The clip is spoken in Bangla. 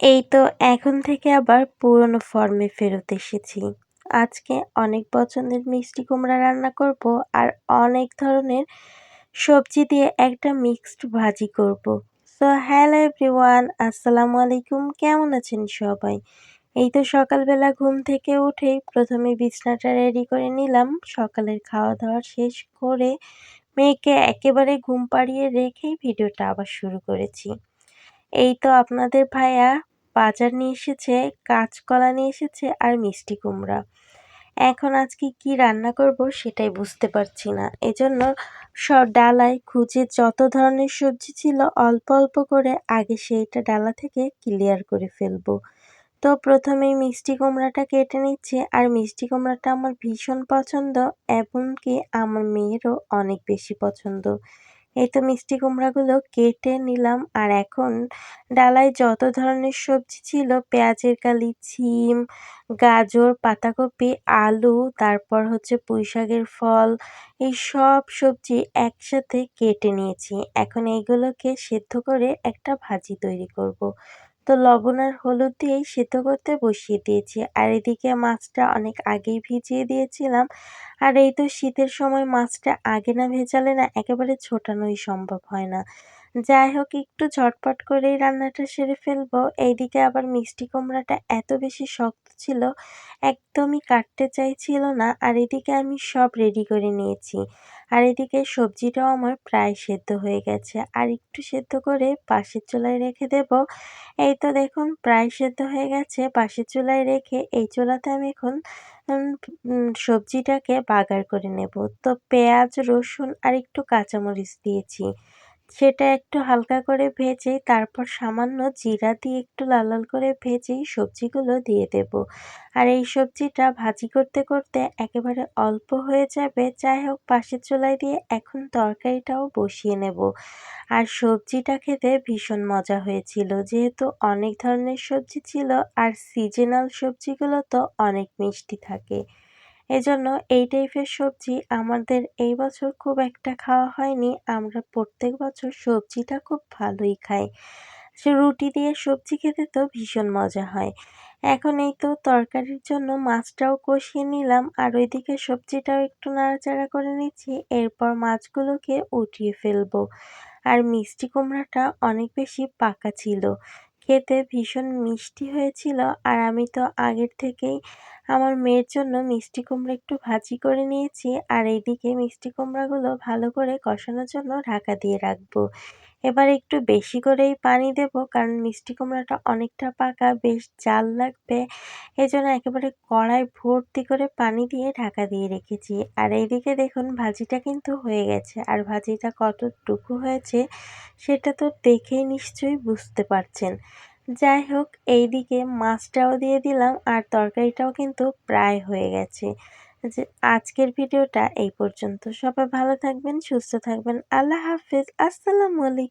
এই তো এখন থেকে আবার পুরনো ফর্মে ফেরত এসেছি। আজকে অনেক পছন্দের মিষ্টি কুমড়া রান্না করব আর অনেক ধরনের সবজি দিয়ে একটা মিক্সড ভাজি করব। সো হ্যালো এভরিওয়ান আসসালামু আলাইকুম, কেমন আছেন সবাই? এই তো সকালবেলা ঘুম থেকে উঠেই প্রথমে বিছনাটা রেডি করে নিলাম, সকালের খাওয়া দাওয়া শেষ করে মেয়েকে একেবারে ঘুম পাড়িয়ে রেখেই ভিডিওটা আবার শুরু করেছি। এই তো আপনাদের ভাইয়া বাজার নিয়ে এসেছে, কাঁচকলা নিয়ে এসেছে আর মিষ্টি কুমড়া। এখন আজকে কি রান্না করব সেটাই বুঝতে পারছি না। এজন্য সব ডালায় খুঁজে যত ধরনের সবজি ছিল অল্প অল্প করে আগে সেইটা ডালা থেকে ক্লিয়ার করে ফেলব। তো প্রথমেই মিষ্টি কুমড়াটা কেটে নিচ্ছে আর মিষ্টি কুমড়াটা আমার ভীষণ পছন্দ এমনকি আমার মেয়েরও অনেক বেশি পছন্দ। এই তো মিষ্টি কুমড়াগুলো কেটে নিলাম। আর এখন ডালায় যত ধরনের সবজি ছিল, পেঁয়াজের কালি, ছিম, গাজর, পাতাকপি, আলু, তারপর হচ্ছে পুঁই শাকের ফল, এই সব সবজি একসাথে কেটে নিয়েছি। এখন এইগুলোকে সেদ্ধ করে একটা ভাজি তৈরি করব। তো লবণ আর হলুদ দিয়েই সেদ্ধ করতে বসিয়ে দিয়েছি। আর এদিকে মাছটা অনেক আগেই ভিজিয়ে দিয়েছিলাম। আর এই তো শীতের সময় মাছটা আগে না ভেজালে না একেবারে ছোটানোই সম্ভব হয় না। যাই হোক, একটু ঝটপট করেই রান্নাটা সেরে ফেলব। এইদিকে আবার মিষ্টি কুমড়াটা এত বেশি শক্ত ছিল, একদমই কাটতে চাইছিল না। আর এদিকে আমি সব রেডি করে নিয়েছি। আর এদিকে সবজিটাও আমার প্রায় সেদ্ধ হয়ে গেছে। আর একটু সেদ্ধ করে পাশের চুলায় রেখে দেব। এই তো দেখুন, প্রায় সেদ্ধ হয়ে গেছে। পাশের চুলায় রেখে এই চুলাতে আমি এখন সবজিটাকে বাগার করে নেব। তো পেঁয়াজ রসুন আর একটু কাঁচামরিচ দিয়েছি। সেটা একটু হালকা করে ভেজে, তারপর সামান্য জিরা দিয়ে একটু লাল লাল করে ভেজেই সবজিগুলো দিয়ে দেব। আর এই সবজিটা ভাজি করতে করতে একেবারে অল্প হয়ে যাবে, যাই হোক পাশের চুলায় দিয়ে এখন তরকারিটাও বসিয়ে নেব। আর সবজিটা খেতে ভীষণ মজা হয়েছিল, যেহেতু অনেক ধরনের সবজি ছিল আর সিজনাল সবজিগুলো তো অনেক মিষ্টি থাকে। এজন্য এই টাইপের সবজি আমাদের এই বছর খুব একটা খাওয়া হয়নি। আমরা প্রত্যেক বছর সবজিটা খুব ভালোই খাই। সে রুটি দিয়ে সবজি খেতে তো ভীষণ মজা হয়। এখন এই তো তরকারির জন্য মাছটাও কষিয়ে নিলাম আর ওইদিকে সবজিটাও একটু নাড়াচাড়া করে নিচ্ছি। এরপর মাছগুলোকে উঠিয়ে ফেলব। আর মিষ্টি কুমড়াটা অনেক বেশি পাকা ছিল। খেতে ভীষণ মিষ্টি হয়েছিল আর আমি তো আগের থেকেই আমার মেয়ের জন্য মিষ্টি কুমড়া একটু ভাজি করে নিয়েছি আর এইদিকে মিষ্টি কুমড়াগুলো ভালো করে কষানোর জন্য ঢাকা দিয়ে রাখব। এবার একটু বেশি করেই পানি দেব, কারণ মিষ্টি কুমড়াটা অনেকটা পাকা, বেশ জাল লাগবে। এজন্য একেবারে কড়াই ভর্তি করে পানি দিয়ে ঢাকা দিয়ে রেখেছি। আর এইদিকে দেখুন, ভাজিটা কিন্তু হয়ে গেছে। আর ভাজিটা কতটুকু হয়েছে, সেটা তো দেখেই নিশ্চয়ই বুঝতে পারছেন। যাই হোক, এইদিকে মাছটাও দিয়ে দিলাম, আর তরকারিটাও কিন্তু প্রায় হয়ে গেছে। যে আজকের ভিডিওটা এই পর্যন্ত। সবাই ভালো থাকবেন, সুস্থ থাকবেন। আল্লাহ হাফেজ। আসসালামু আলাইকুম।